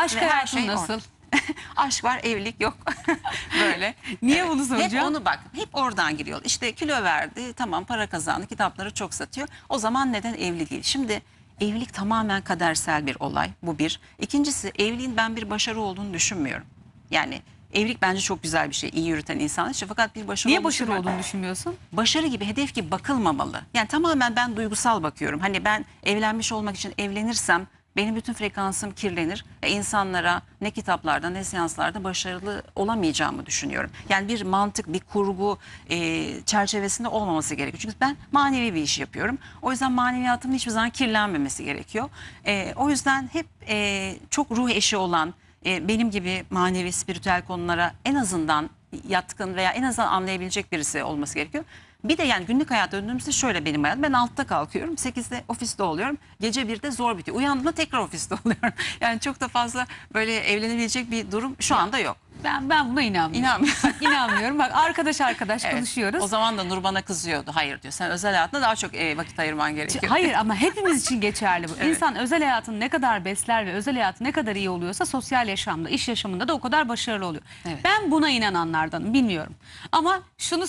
Aşk Ve hayatın şey nasıl? orada. Aşk var, evlilik yok. Böyle. Niye bunu soracağım? Hep onu bak, hep oradan giriyor. İşte kilo verdi, tamam para kazandı, kitapları çok satıyor. O zaman neden evli değil? Şimdi evlilik tamamen kadersel bir olay. Bu bir. İkincisi evliliğin ben bir başarı olduğunu düşünmüyorum. Yani evlilik bence çok güzel bir şey. iyi yürüten insan için. Fakat bir başarı Niye başarı olduğunu düşünmüyorsun? Başarı gibi, hedef gibi bakılmamalı. Yani tamamen ben duygusal bakıyorum. Hani ben evlenmiş olmak için evlenirsem benim bütün frekansım kirlenir ve insanlara ne kitaplarda ne seanslarda başarılı olamayacağımı düşünüyorum. Yani bir mantık, bir kurgu e, çerçevesinde olmaması gerekiyor. Çünkü ben manevi bir iş yapıyorum. O yüzden maneviyatımın hiçbir zaman kirlenmemesi gerekiyor. E, o yüzden hep e, çok ruh eşi olan, e, benim gibi manevi, spiritüel konulara en azından yatkın veya en azından anlayabilecek birisi olması gerekiyor. Bir de yani günlük hayata döndüğümüzde şöyle benim hayatım. Ben 6'da kalkıyorum, 8'de ofiste oluyorum. Gece 1'de zor bitiyor. Uyandığımda tekrar ofiste oluyorum. Yani çok da fazla böyle evlenebilecek bir durum şu anda yok. Ben ben buna inanmıyorum. İnanmıyorum. İnanmıyorum. Bak arkadaş arkadaş Evet. konuşuyoruz. O zaman da Nur bana kızıyordu. Hayır diyor. Sen özel hayatında daha çok e, vakit ayırman gerekiyor. Hayır ama hepimiz için geçerli bu. Evet. İnsan özel hayatını ne kadar besler ve özel hayatı ne kadar iyi oluyorsa sosyal yaşamda, iş yaşamında da o kadar başarılı oluyor. Evet. Ben buna inananlardanım bilmiyorum. Ama şunu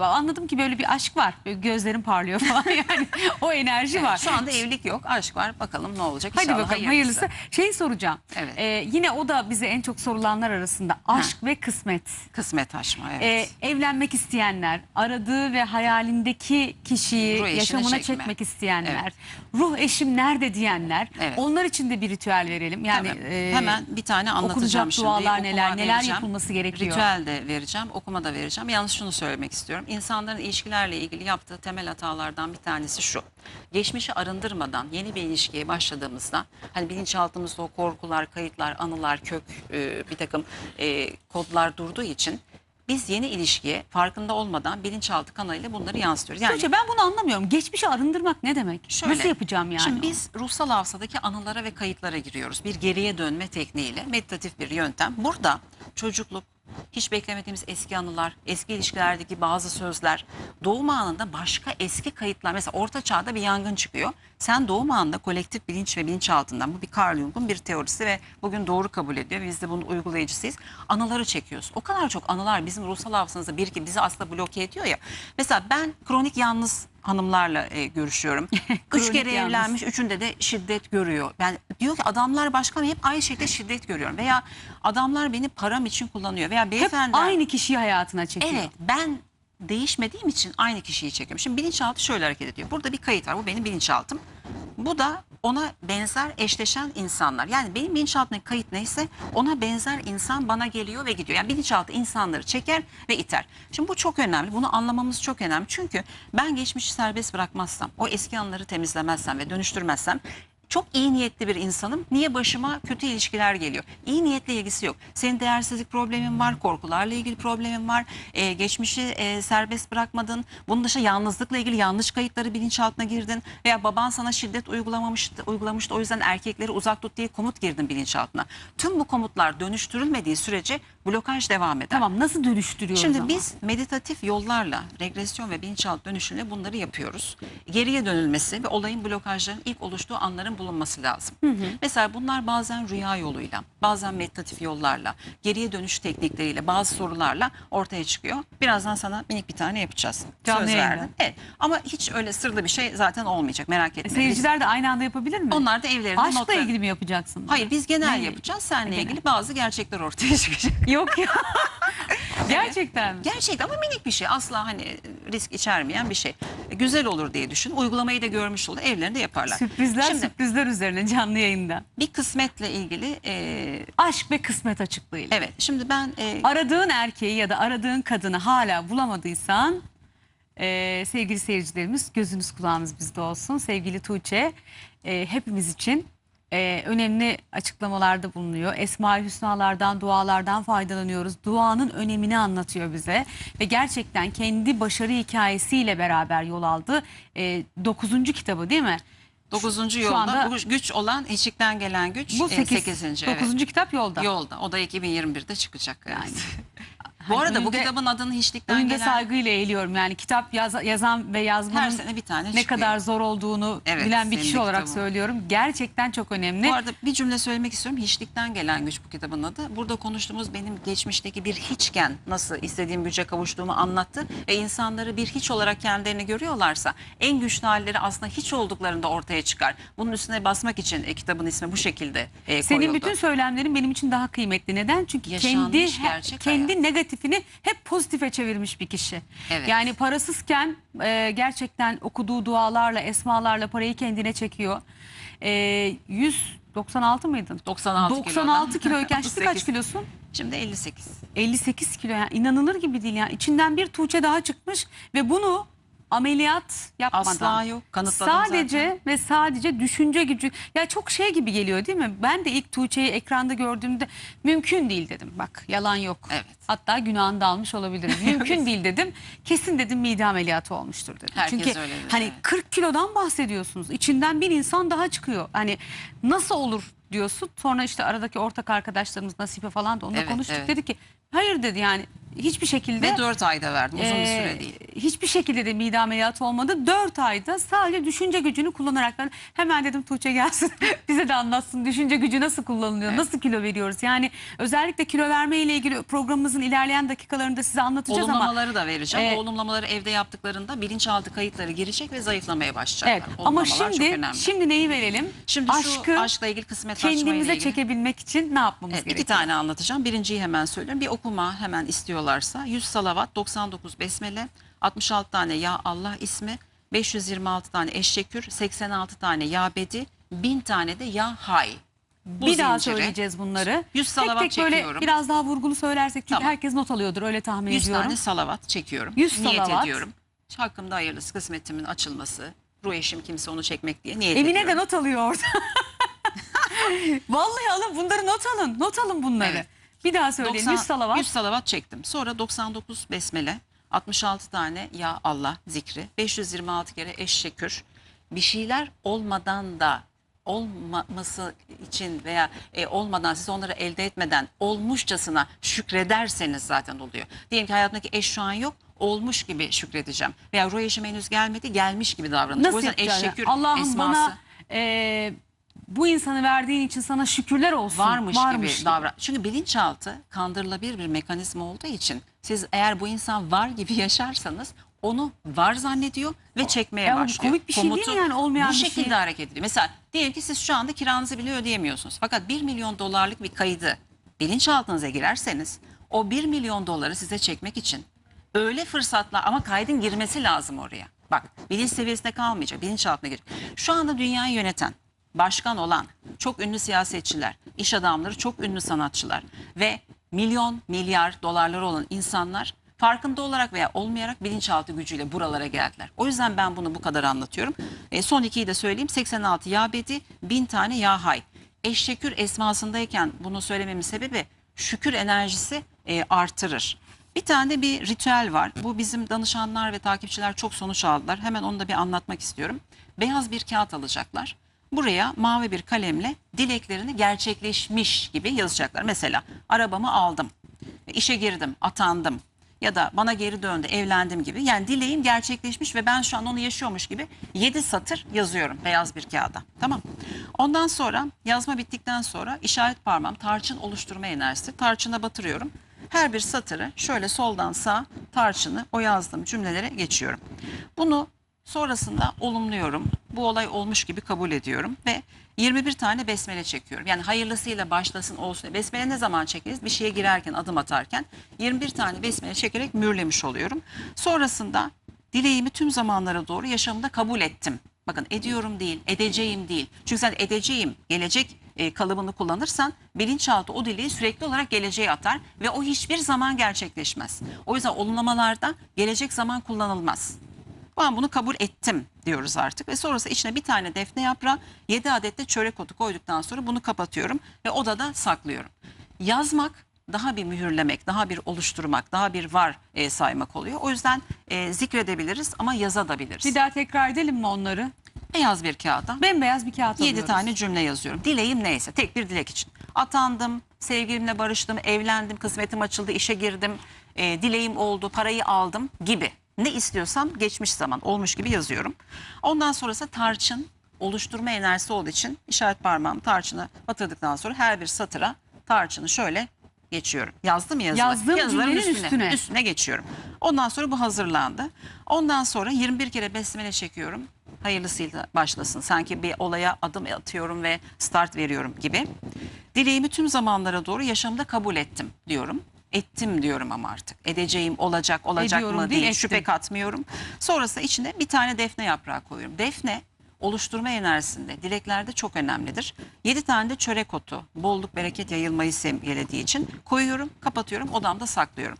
anladım ki böyle bir aşk var. Böyle gözlerim parlıyor falan yani o enerji var. Şu anda evlilik yok, aşk var. Bakalım ne olacak Hadi inşallah. bakalım hayırlısı. Şeyi soracağım. Evet. Ee, yine o da bize en çok sorulanlar arasında aşk ve kısmet. Kısmet aşma evet. Ee, evlenmek isteyenler, aradığı ve hayalindeki kişiyi Ruh eşine yaşamına çekme. çekmek isteyenler, ruh eşim nerede diyenler, Evet. onlar için de bir ritüel verelim. Yani Tabii. e, hemen bir tane anlatacağım okunacak şimdi. dualar Okuma neler, neler vereceğim. yapılması gerekiyor. Ritüel de vereceğim, okuma da vereceğim. Yalnız şunu söylemek istiyorum. İnsanların ilişkilerle ilgili yaptığı temel hatalardan bir tanesi şu. Geçmişi arındırmadan yeni bir ilişkiye başladığımızda hani bilinçaltımızda o korkular, kayıtlar, anılar, kök e, bir takım e, kodlar durduğu için biz yeni ilişkiye farkında olmadan bilinçaltı kanalıyla bunları yansıtıyoruz. Yani Tuğçe, ben bunu anlamıyorum. Geçmişi arındırmak ne demek? Şöyle, Nasıl yapacağım yani? Şimdi biz ruhsal hafızadaki anılara ve kayıtlara giriyoruz. Bir geriye dönme tekniğiyle meditatif bir yöntem. Burada çocukluk, hiç beklemediğimiz eski anılar, eski ilişkilerdeki bazı sözler, doğum anında başka eski kayıtlar. Mesela orta çağda bir yangın çıkıyor. Sen doğum anında kolektif bilinç ve bilinçaltından bu bir Carl Jung'un bir teorisi ve bugün doğru kabul ediyor. Biz de bunun uygulayıcısıyız. Anıları çekiyoruz. O kadar çok anılar bizim ruhsal hafızamızda bir ki bizi aslında bloke ediyor ya. Mesela ben kronik yalnız hanımlarla e, görüşüyorum. Üç kere yalnız. evlenmiş, üçünde de şiddet görüyor. Ben diyor ki adamlar başka mı? Hep aynı şekilde şiddet görüyorum. Veya adamlar beni param için kullanıyor. Veya Hep beyefendi. aynı kişiyi hayatına çekiyor. Evet ben değişmediğim için aynı kişiyi çekiyorum. Şimdi bilinçaltı şöyle hareket ediyor. Burada bir kayıt var. Bu benim bilinçaltım. Bu da ona benzer eşleşen insanlar. Yani benim bilinçaltındaki kayıt neyse ona benzer insan bana geliyor ve gidiyor. Yani bilinçaltı insanları çeker ve iter. Şimdi bu çok önemli. Bunu anlamamız çok önemli. Çünkü ben geçmişi serbest bırakmazsam, o eski anları temizlemezsem ve dönüştürmezsem çok iyi niyetli bir insanım. Niye başıma kötü ilişkiler geliyor? İyi niyetle ilgisi yok. Senin değersizlik problemin var, korkularla ilgili problemin var. Ee, geçmişi e, serbest bırakmadın. Bunun dışında yalnızlıkla ilgili yanlış kayıtları bilinçaltına girdin. Veya baban sana şiddet uygulamamıştı, uygulamıştı. O yüzden erkekleri uzak tut diye komut girdin bilinçaltına. Tüm bu komutlar dönüştürülmediği sürece blokaj devam eder. Tamam nasıl dönüştürüyoruz Şimdi ama? biz meditatif yollarla regresyon ve bilinçaltı dönüşümle bunları yapıyoruz. Geriye dönülmesi ve olayın blokajların ilk oluştuğu anların bulunması lazım. Mesela bunlar bazen rüya yoluyla, bazen meditatif yollarla, geriye dönüş teknikleriyle, bazı sorularla ortaya çıkıyor. Birazdan sana minik bir tane yapacağız. Canlı Söz yayında. verdim. Evet. Ama hiç öyle sırlı bir şey zaten olmayacak merak etme. Biz- Seyirciler de aynı anda yapabilir mi? onlar da evlerinde Aşkla notlar- ilgili mi yapacaksın? Hayır biz genel Ne? yapacağız. Seninle Genel. ilgili bazı gerçekler ortaya çıkacak. Yok ya. Gerçekten mi? Gerçekten ama minik bir şey. Asla hani risk içermeyen bir şey. Güzel olur diye düşün. Uygulamayı da görmüş olur. Evlerinde yaparlar. Sürprizler Şimdi sürprizler üzerine canlı yayında. bir kısmetle ilgili e, Aşk ve kısmet açıklığıyla. evet şimdi ben e, Aradığın erkeği ya da aradığın kadını hala bulamadıysan e, sevgili seyircilerimiz gözünüz kulağınız bizde olsun. Sevgili Tuğçe e, hepimiz için e, önemli açıklamalarda bulunuyor. Esma-i Hüsnalardan, dualardan faydalanıyoruz. Duanın önemini anlatıyor bize. Ve gerçekten kendi başarı hikayesiyle beraber yol aldı. E, dokuzuncu kitabı değil mi? 9. şu yolda anda- bu güç olan eşikten gelen güç Bu e, 8. 8. 9. kitap yolda. Yolda. O da 2021'de çıkacak. Evet. Yani. Bu Hani arada bu önünde- kitabın adını hiçlikten önünde gelen saygıyla eğiliyorum. Yani kitap yaz- yazan ve yazmanın her sene bir tane ne çıkıyor. kadar zor olduğunu Evet, bilen bir senin kişi olarak kitabın. söylüyorum. Gerçekten çok önemli. Bu arada bir cümle söylemek istiyorum. Hiçlikten gelen güç bu kitabın adı. Burada konuştuğumuz benim geçmişteki bir hiçken nasıl istediğim güce kavuştuğumu anlattı. Ve insanları bir hiç olarak kendilerini görüyorlarsa en güçlü halleri aslında hiç olduklarında ortaya çıkar. Bunun üstüne basmak için e, kitabın ismi bu şekilde e, Senin koyuldu. bütün söylemlerin benim için daha kıymetli. Neden? Çünkü Yaşanmış kendi kendi hayat. Negatifini hep pozitife çevirmiş bir kişi. Evet. Yani parasızken e, gerçekten okuduğu dualarla, esmalarla parayı kendine çekiyor. E, 196 mıydın? 96 96 kilodan. kiloyken şimdi kaç 38. kilosun? Şimdi 58. 58 kilo yani inanılır gibi değil yani. İçinden bir Tuğçe daha çıkmış ve bunu ameliyat yapmadan. Asla yok. Kanıtladım Sadece zaten. ve sadece düşünce gücü. Ya çok şey gibi geliyor değil mi? Ben de ilk Tuğçe'yi ekranda gördüğümde mümkün değil dedim. Bak yalan yok. Evet. Hatta günahını da almış olabilirim. Mümkün değil dedim. Kesin dedim mide ameliyatı olmuştur dedim. Herkes Çünkü öyle dedi, hani evet. 40 kilodan bahsediyorsunuz. İçinden bir insan daha çıkıyor. Hani nasıl olur diyorsun. Sonra işte aradaki ortak arkadaşlarımız Nasibe falan da onunla Evet, konuştuk. evet. Dedi ki hayır dedi yani hiçbir şekilde Ve 4 ayda verdim. Uzun bir ee, süre değil. Hiçbir şekilde de mide ameliyatı olmadı. 4 ayda sadece düşünce gücünü kullanarak ben hemen dedim Tuğçe gelsin bize de anlatsın düşünce gücü nasıl kullanılıyor, Evet. nasıl kilo veriyoruz. Yani özellikle kilo verme ile ilgili programımızın ilerleyen dakikalarında size anlatacağız ama Olumlamaları da vereceğim. Ee, o olumlamaları evde yaptıklarında bilinçaltı kayıtları girecek ve zayıflamaya başlayacaklar. evet ama Olumlamalar çok şimdi önemli. şimdi neyi verelim? Şimdi şu aşkla ilgili kısmet açmayla kendimize ilgili. çekebilmek için ne yapmamız Evet, gerekiyor? iki tane anlatacağım. Birinciyi hemen söylüyorum. Bir okuma hemen istiyorlarsa 100 salavat, 99 besmele, 66 tane ya Allah ismi, 526 tane eşşekür, 86 tane ya bedi, 1000 tane de ya hay. Bu bir daha zinciri söyleyeceğiz bunları. 100 salavat tek tek böyle çekiyorum. biraz daha vurgulu söylersek çünkü Tamam. herkes not alıyordur öyle tahmin 100 ediyorum. tane salavat çekiyorum. 100 niyet salavat. ediyorum. Hakkımda hayırlısı kısmetimin açılması. Ruh eşim kimse onu çekmek diye niyet Emine ediyorum. de not alıyor orada. Vallahi alın bunları not alın. Not alın bunları. Evet. Bir daha söyleyeyim. 90 100 salavat. 100 salavat çektim. Sonra 99 besmele, 66 tane ya Allah zikri, 526 kere eşşekür. Bir şeyler olmadan da olmaması için veya e, olmadan siz onları elde etmeden olmuşçasına şükrederseniz zaten oluyor. Diyelim ki hayatımdaki eş şu an yok olmuş gibi şükredeceğim. Veya ruh eşim henüz gelmedi gelmiş gibi davranacağım. Nasıl o yüzden yapacağız? eşşekür Allah'ım esması bana e, bu insanı verdiğin için sana şükürler olsun. varmış, Varmış gibi davran. Çünkü bilinçaltı kandırılabilir bir mekanizma olduğu için siz eğer bu insan var gibi yaşarsanız onu var zannediyor ve çekmeye Ya başlıyor. komik bir şey değil mi yani? Olmayan bu bir şekilde şey. hareket ediyor. Mesela diyelim ki siz şu anda kiranızı bile ödeyemiyorsunuz. Fakat 1 milyon dolarlık bir kaydı bilinçaltınıza girerseniz o 1 milyon doları size çekmek için öyle fırsatlar ama kaydın girmesi lazım oraya. Bak bilinç seviyesinde kalmayacak. Bilinçaltına girecek. Şu anda dünyayı yöneten, başkan olan çok ünlü siyasetçiler, iş adamları, çok ünlü sanatçılar ve milyon milyar dolarları olan insanlar farkında olarak veya olmayarak bilinçaltı gücüyle buralara geldiler. O yüzden ben bunu bu kadar anlatıyorum. E, son ikiyi de söyleyeyim. 86 ya bedi, 1000 tane ya hay. Eşşekür esmasındayken bunu söylememin sebebi şükür enerjisi e, artırır. Bir tane bir ritüel var. Bu bizim danışanlar ve takipçiler çok sonuç aldılar. Hemen onu da bir anlatmak istiyorum. Beyaz bir kağıt alacaklar. Buraya mavi bir kalemle dileklerini gerçekleşmiş gibi yazacaklar. Mesela arabamı aldım, işe girdim, atandım ya da bana geri döndü, evlendim gibi. Yani dileğim gerçekleşmiş ve ben şu an onu yaşıyormuş gibi 7 satır yazıyorum beyaz bir kağıda. Tamam. Ondan sonra yazma bittikten sonra işaret parmağım tarçın oluşturma enerjisi. Tarçına batırıyorum. Her bir satırı şöyle soldan sağ tarçını o yazdığım cümlelere geçiyorum. Bunu sonrasında olumluyorum. Bu olay olmuş gibi kabul ediyorum ve 21 tane besmele çekiyorum. Yani hayırlısıyla başlasın olsun. Besmele ne zaman çekeriz? Bir şeye girerken, adım atarken 21 tane besmele çekerek mühürlemiş oluyorum. Sonrasında dileğimi tüm zamanlara doğru yaşamımda kabul ettim. Bakın ediyorum değil, edeceğim değil. Çünkü sen edeceğim, gelecek e, kalıbını kullanırsan bilinçaltı o dileği sürekli olarak geleceğe atar ve o hiçbir zaman gerçekleşmez. O yüzden olumlamalarda gelecek zaman kullanılmaz. Ben bunu kabul ettim diyoruz artık ve sonrası içine bir tane defne yaprağı 7 adet de çörek otu koyduktan sonra bunu kapatıyorum ve odada saklıyorum. Yazmak daha bir mühürlemek, daha bir oluşturmak, daha bir var e, saymak oluyor. O yüzden e, zikredebiliriz ama yazabiliriz. Bir daha tekrar edelim mi onları? Beyaz bir kağıda Bembeyaz bir kağıt 7 alıyoruz. tane cümle yazıyorum. Dileğim neyse tek bir dilek için. Atandım, sevgilimle barıştım, evlendim, kısmetim açıldı, işe girdim, e, dileğim oldu, parayı aldım gibi. Ne istiyorsam geçmiş zaman olmuş gibi yazıyorum. Ondan sonrası tarçın oluşturma enerjisi olduğu için işaret parmağımı tarçına batırdıktan sonra her bir satıra tarçını şöyle geçiyorum. Yazdım mı yazıları? Yazdığım Yazıların cümlenin üstüne, üstüne. üstüne geçiyorum. Ondan sonra bu hazırlandı. Ondan sonra 21 kere besmele çekiyorum. Hayırlısıyla başlasın. Sanki bir olaya adım atıyorum ve start veriyorum gibi. Dileğimi tüm zamanlara doğru yaşamda kabul ettim diyorum. Ettim diyorum ama artık. Edeceğim olacak olacak Ediyorum mı değil, ettim. Şüphe katmıyorum. Sonrasında içine bir tane defne yaprağı koyuyorum. Defne oluşturma enerjisinde dileklerde çok önemlidir. 7 tane de çörek otu bolluk bereket yayılmayı simgelediği için koyuyorum kapatıyorum odamda saklıyorum.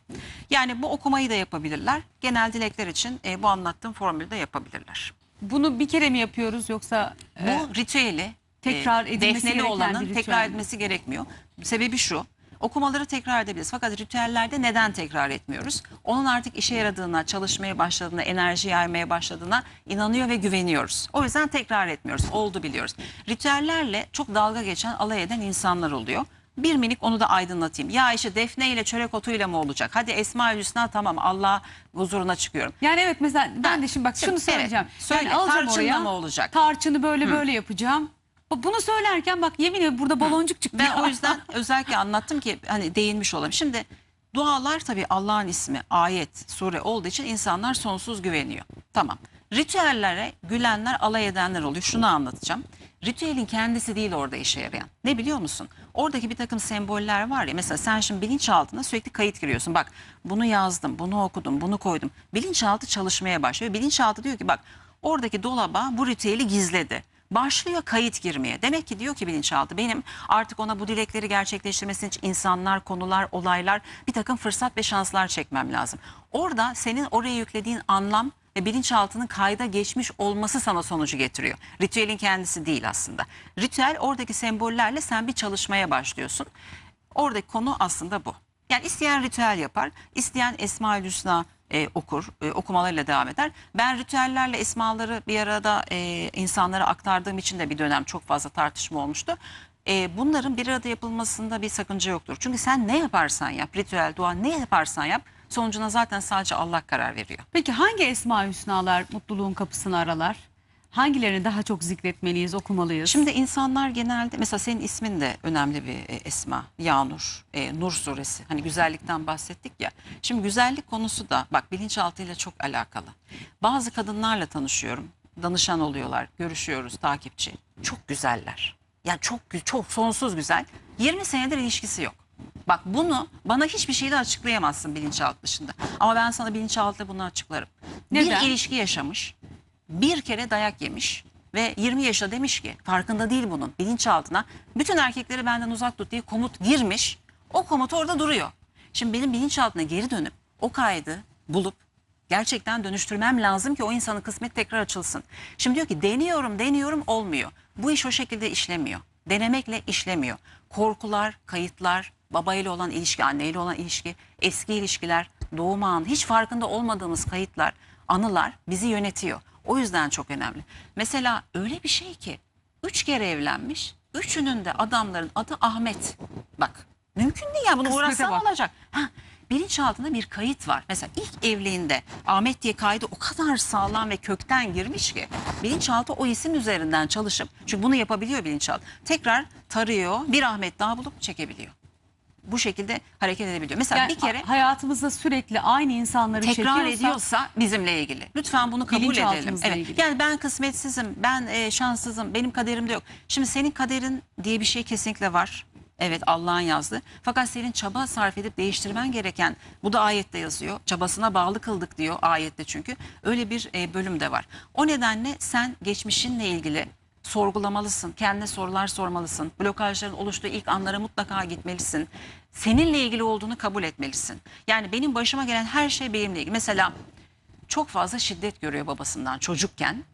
Yani bu okumayı da yapabilirler. Genel dilekler için e, bu anlattığım formülü de yapabilirler. Bunu bir kere mi yapıyoruz yoksa Bu e, ritüeli tekrar e, edilmesi defneli gereken olanın bir ritüel tekrar mi? etmesi gerekmiyor. Sebebi şu. Okumaları tekrar edebiliriz. Fakat ritüellerde neden tekrar etmiyoruz? Onun artık işe yaradığına, çalışmaya başladığına, enerji yaymaya başladığına inanıyor ve güveniyoruz. O yüzden tekrar etmiyoruz. Oldu biliyoruz. Ritüellerle çok dalga geçen, alay eden insanlar oluyor. Bir minik onu da aydınlatayım. Ya işte defne ile çörek otuyla mı olacak? Hadi Esma-ül Hüsna tamam Allah huzuruna çıkıyorum. Yani evet mesela ben de şimdi bak şunu evet, söyleyeceğim. söyle, yani tarçınla oraya mı olacak? tarçını böyle böyle yapacağım. Bu- Bunu söylerken bak yemin ederim burada baloncuk çıktı. Ben o yüzden özellikle anlattım ki hani değinmiş olalım. Şimdi dualar tabii Allah'ın ismi, ayet, sure olduğu için insanlar sonsuz güveniyor. Tamam. Ritüellere gülenler, alay edenler oluyor. Şunu anlatacağım. Ritüelin kendisi değil orada işe yarayan. Ne biliyor musun? Oradaki bir takım semboller var ya. Mesela sen şimdi bilinçaltına sürekli kayıt giriyorsun. Bak bunu yazdım, bunu okudum, bunu koydum. Bilinçaltı çalışmaya başlıyor. Bilinçaltı diyor ki bak oradaki dolaba bu ritüeli gizledi başlıyor kayıt girmeye. Demek ki diyor ki bilinçaltı benim artık ona bu dilekleri gerçekleştirmesi için insanlar, konular, olaylar bir takım fırsat ve şanslar çekmem lazım. Orada senin oraya yüklediğin anlam ve bilinçaltının kayda geçmiş olması sana sonucu getiriyor. Ritüelin kendisi değil aslında. Ritüel oradaki sembollerle sen bir çalışmaya başlıyorsun. Oradaki konu aslında bu. Yani isteyen ritüel yapar, isteyen Esma-ül Hüsna e, okur, e, okumalarıyla devam eder. Ben ritüellerle esmaları bir arada e, insanlara aktardığım için de bir dönem çok fazla tartışma olmuştu. E, bunların bir arada yapılmasında bir sakınca yoktur. Çünkü sen ne yaparsan yap, ritüel, dua ne yaparsan yap, sonucuna zaten sadece Allah karar veriyor. Peki hangi esma hüsnalar mutluluğun kapısını aralar? Hangilerini daha çok zikretmeliyiz, okumalıyız? Şimdi insanlar genelde mesela senin ismin de önemli bir e, esma. Yağnur, e, Nur suresi. Hani güzellikten bahsettik ya. Şimdi güzellik konusu da bak bilinçaltıyla çok alakalı. Bazı kadınlarla tanışıyorum. Danışan oluyorlar, görüşüyoruz, takipçi. Çok güzeller. Yani çok çok sonsuz güzel. 20 senedir ilişkisi yok. Bak bunu bana hiçbir şeyle açıklayamazsın bilinçaltı dışında. Ama ben sana bilinçaltı bunu açıklarım. Neden? Bir ilişki yaşamış bir kere dayak yemiş ve 20 yaşında demiş ki farkında değil bunun bilinçaltına bütün erkekleri benden uzak tut diye komut girmiş o komut orada duruyor. Şimdi benim bilinçaltına geri dönüp o kaydı bulup gerçekten dönüştürmem lazım ki o insanın kısmet tekrar açılsın. Şimdi diyor ki deniyorum deniyorum olmuyor. Bu iş o şekilde işlemiyor. Denemekle işlemiyor. Korkular, kayıtlar, babayla olan ilişki, anneyle olan ilişki, eski ilişkiler, doğum anı, hiç farkında olmadığımız kayıtlar, anılar bizi yönetiyor. O yüzden çok önemli. Mesela öyle bir şey ki üç kere evlenmiş, üçünün de adamların adı Ahmet. Bak mümkün değil ya bunu Kısmete uğraşsan bak. olacak. Ha, bilinçaltında bir kayıt var. Mesela ilk evliliğinde Ahmet diye kaydı o kadar sağlam ve kökten girmiş ki bilinçaltı o isim üzerinden çalışıp çünkü bunu yapabiliyor bilinçaltı. Tekrar tarıyor bir Ahmet daha bulup çekebiliyor. Bu şekilde hareket edebiliyor. Mesela Yani bir kere hayatımızda sürekli aynı insanları tekrar ediyorsa bizimle ilgili. Lütfen bunu kabul edelim. Evet. ilgili. Yani ben kısmetsizim, ben e, şanssızım, benim kaderimde yok. Şimdi senin kaderin diye bir şey kesinlikle var. Evet Allah'ın yazdığı. Fakat senin çaba sarf edip değiştirmen gereken, bu da ayette yazıyor. Çabasına bağlı kıldık diyor ayette çünkü. Öyle bir e, bölüm de var. O nedenle sen geçmişinle ilgili sorgulamalısın. Kendine sorular sormalısın. Blokajların oluştuğu ilk anlara mutlaka gitmelisin. Seninle ilgili olduğunu kabul etmelisin. Yani benim başıma gelen her şey benimle ilgili. Mesela çok fazla şiddet görüyor babasından çocukken.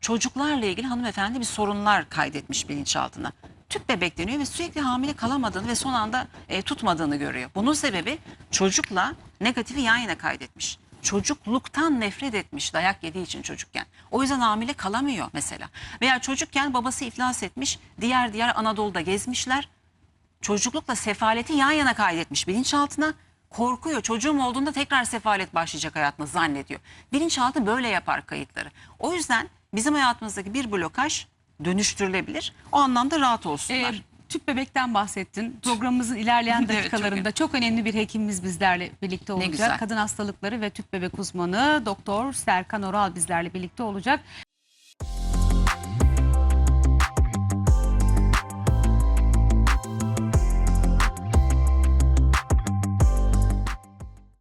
Çocuklarla ilgili hanımefendi bir sorunlar kaydetmiş bilinçaltına. Tüp bebek deniyor ve sürekli hamile kalamadığını ve son anda e, tutmadığını görüyor. Bunun sebebi çocukla negatifi yan yana kaydetmiş. Çocukluktan nefret etmiş dayak yediği için çocukken. O yüzden hamile kalamıyor mesela. Veya çocukken babası iflas etmiş, diğer diğer Anadolu'da gezmişler çocuklukla sefaleti yan yana kaydetmiş bilinçaltına. korkuyor. Çocuğum olduğunda tekrar sefalet başlayacak hayatına zannediyor. Bilinçaltı böyle yapar kayıtları. O yüzden bizim hayatımızdaki bir blokaj dönüştürülebilir. O anlamda rahat olsunlar. Ee, tüp bebekten bahsettin. Programımızın ilerleyen Evet, çok dakikalarında çok, önemli bir hekimimiz bizlerle birlikte olacak. güzel. Kadın hastalıkları ve tüp bebek uzmanı Doktor Serkan Oral bizlerle birlikte olacak.